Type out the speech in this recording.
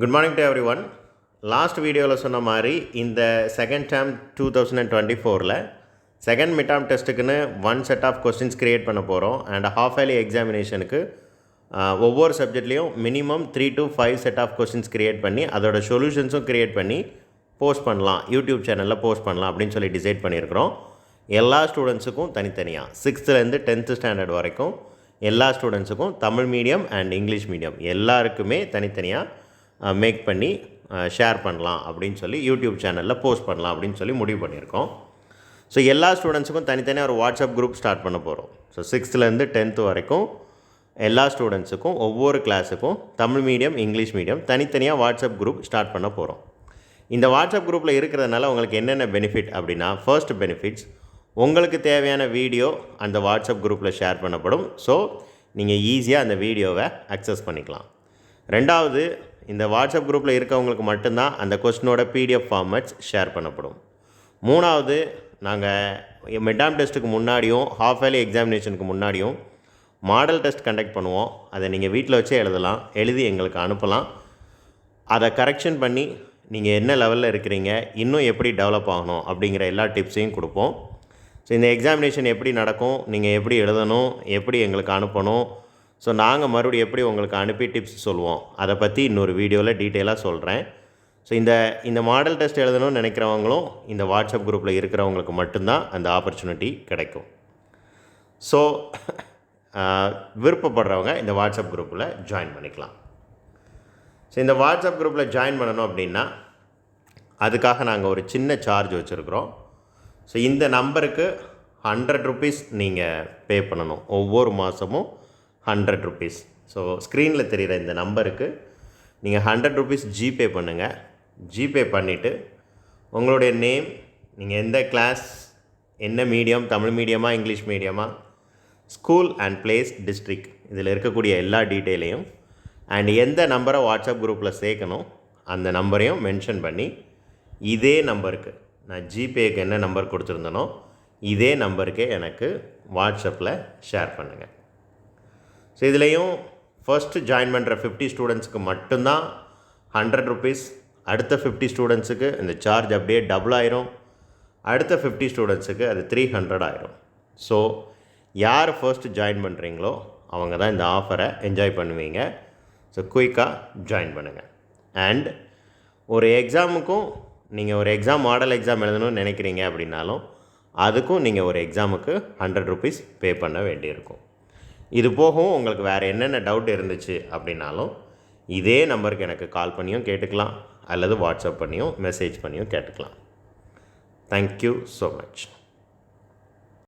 Good morning to everyone last வீடியோவில் சொன்ன மாதிரி இந்த second term two thousand and twenty ஃபோரில் second midterm டெஸ்ட்டுக்குன்னு one set of questions create பண்ண போகிறோம் அண்ட் ஹாஃப் இயர்லி எக்ஸாமினேஷனுக்கு ஒவ்வொரு சப்ஜெக்ட்லேயும் minimum three to five set of questions create பண்ணி அதோட சொல்யூஷன்ஸும் க்ரியேட் பண்ணி போஸ்ட் பண்ணலாம். யூடியூப் சேனலில் போஸ்ட் பண்ணலாம் அப்படின்னு சொல்லி டிசைட் பண்ணியிருக்கிறோம். எல்லா ஸ்டூடெண்ட்ஸுக்கும் தனித்தனியாக சிக்ஸ்த்துலேருந்து டென்த்து ஸ்டாண்டர்ட் வரைக்கும் எல்லா ஸ்டூடெண்ட்ஸுக்கும் Tamil medium and English medium எல்லாருக்குமே தனித்தனியாக மேக் பண்ணி ஷேர் பண்ணலாம் அப்படின்னு சொல்லி யூடியூப் சேனலில் போஸ்ட் பண்ணலாம் அப்படின்னு சொல்லி முடிவு பண்ணியிருக்கோம். ஸோ எல்லா ஸ்டூடெண்ட்ஸுக்கும் தனித்தனியாக ஒரு வாட்ஸ்அப் குரூப் ஸ்டார்ட் பண்ண போகிறோம் ஸோ சிக்ஸ்த்துலேருந்து டென்த்து வரைக்கும் எல்லா ஸ்டூடெண்ட்ஸுக்கும் ஒவ்வொரு கிளாஸுக்கும் தமிழ் மீடியம் இங்கிலீஷ் மீடியம் தனித்தனியாக வாட்ஸ்அப் குரூப் ஸ்டார்ட் பண்ண போகிறோம் இந்த வாட்ஸ்அப் குரூப்பில் இருக்கிறதுனால உங்களுக்கு என்னென்ன பெனிஃபிட் அப்படின்னா ஃபர்ஸ்ட் பெனிஃபிட்ஸ் உங்களுக்கு தேவையான வீடியோ அந்த வாட்ஸ்அப் குரூப்பில் ஷேர் பண்ணப்படும். ஸோ நீங்கள் ஈஸியாக அந்த வீடியோவை அக்சஸ் பண்ணிக்கலாம். ரெண்டாவது இந்த வாட்ஸ்அப் குரூப்பில் இருக்கவங்களுக்கு மட்டும்தான் அந்த கொஸ்டினோட பிடிஎஃப் ஃபார்மட்ஸ் ஷேர் பண்ணப்படும். மூணாவது நாங்கள் மிட்டாம் டெஸ்ட்டுக்கு முன்னாடியும் ஹாஃப் இயர்லி எக்ஸாமினேஷனுக்கு முன்னாடியும் மாடல் டெஸ்ட் கண்டக்ட் பண்ணுவோம். அதை நீங்கள் வீட்டில் வச்சே எழுதலாம் எழுதி எங்களுக்கு அனுப்பலாம். அதை கரெக்ஷன் பண்ணி நீங்கள் என்ன லெவலில் இருக்கிறீங்க இன்னும் எப்படி டெவலப் ஆகணும் அப்படிங்கிற எல்லா டிப்ஸையும் கொடுப்போம். ஸோ இந்த எக்ஸாமினேஷன் எப்படி நடக்கும் நீங்கள் எப்படி எழுதணும் எப்படி எங்களுக்கு அனுப்பணும் ஸோ நாங்கள் மறுபடியும் எப்படி உங்களுக்கு அனுப்பி டிப்ஸ் சொல்லுவோம்? அதை பற்றி இன்னொரு வீடியோவில் டீட்டெயிலாக சொல்கிறேன் ஸோ இந்த இந்த மாடல் டெஸ்ட் எழுதணும்னு நினைக்கிறவங்களும் இந்த வாட்ஸ்அப் குரூப்பில் இருக்கிறவங்களுக்கு மட்டும்தான் அந்த ஆப்பர்ச்சுனிட்டி கிடைக்கும். ஸோ விருப்பப்படுறவங்க இந்த வாட்ஸ்அப் குரூப்பில் ஜாயின் பண்ணிக்கலாம். ஸோ இந்த வாட்ஸ்அப் குரூப்பில் ஜாயின் பண்ணணும் அப்படின்னா அதுக்காக நாங்கள் ஒரு சின்ன சார்ஜ் வச்சுருக்குறோம். ஸோ இந்த நம்பருக்கு ஹண்ட்ரட் ருபீஸ் நீங்கள் பே பண்ணணும். ஒவ்வொரு மாதமும் ஹண்ட்ரட் ருபீஸ் ஸோ ஸ்க்ரீனில் தெரிகிற இந்த நம்பருக்கு நீங்கள் ஹண்ட்ரட் ருபீஸ் ஜிபே பண்ணுங்கள் ஜிபே பண்ணிவிட்டு உங்களுடைய நேம் நீங்கள் எந்த கிளாஸ் என்ன மீடியம் தமிழ் மீடியமா இங்கிலீஷ் மீடியமா ஸ்கூல் அண்ட் பிளேஸ் டிஸ்ட்ரிக் இதில் இருக்கக்கூடிய எல்லா டீட்டெயிலையும் அண்ட் எந்த நம்பரை வாட்ஸ்அப் குரூப்பில் சேர்க்கணும் அந்த நம்பரையும் மென்ஷன் பண்ணி இதே நம்பருக்கு நான் ஜிபேக்கு என்ன நம்பர் கொடுத்துருந்தனோ இதே நம்பருக்கே எனக்கு வாட்ஸ்அப்பில் ஷேர் பண்ணுங்கள் ஸோ இதுலேயும் ஃபர்ஸ்ட்டு ஜாயின் பண்ணுற ஃபிஃப்டி ஸ்டூடெண்ட்ஸுக்கு மட்டும்தான் ஹண்ட்ரட் ருபீஸ் அடுத்த ஃபிஃப்டி ஸ்டூடெண்ட்ஸுக்கு இந்த சார்ஜ் அப்படியே டபுள் ஆயிரும். அடுத்த ஃபிஃப்டி ஸ்டூடெண்ட்ஸுக்கு அது த்ரீ ஹண்ட்ரட் ஆயிரும். ஸோ யார் ஃபர்ஸ்ட் ஜாயின் பண்ணுறீங்களோ அவங்க தான் இந்த ஆஃபரை என்ஜாய் பண்ணுவீங்க. ஸோ குயிக்காக ஜாயின் பண்ணுங்கள் அண்ட் ஒரு எக்ஸாமுக்கும் நீங்கள் ஒரு எக்ஸாம் மாடல் எக்ஸாம் எழுதணும்னு நினைக்கிறீங்க அப்படின்னாலும் அதுக்கும் நீங்கள் ஒரு எக்ஸாமுக்கு ஹண்ட்ரட் ருபீஸ் பே பண்ண வேண்டியிருக்கும். இது போகவும் உங்களுக்கு வேறு என்னென்ன டவுட் இருந்துச்சு அப்படின்னாலும் இதே நம்பருக்கு எனக்கு கால் பண்ணியும் கேட்டுக்கலாம். அல்லது வாட்ஸ்அப் பண்ணியும் மெசேஜ் பண்ணியும் கேட்டுக்கலாம். Thank you so much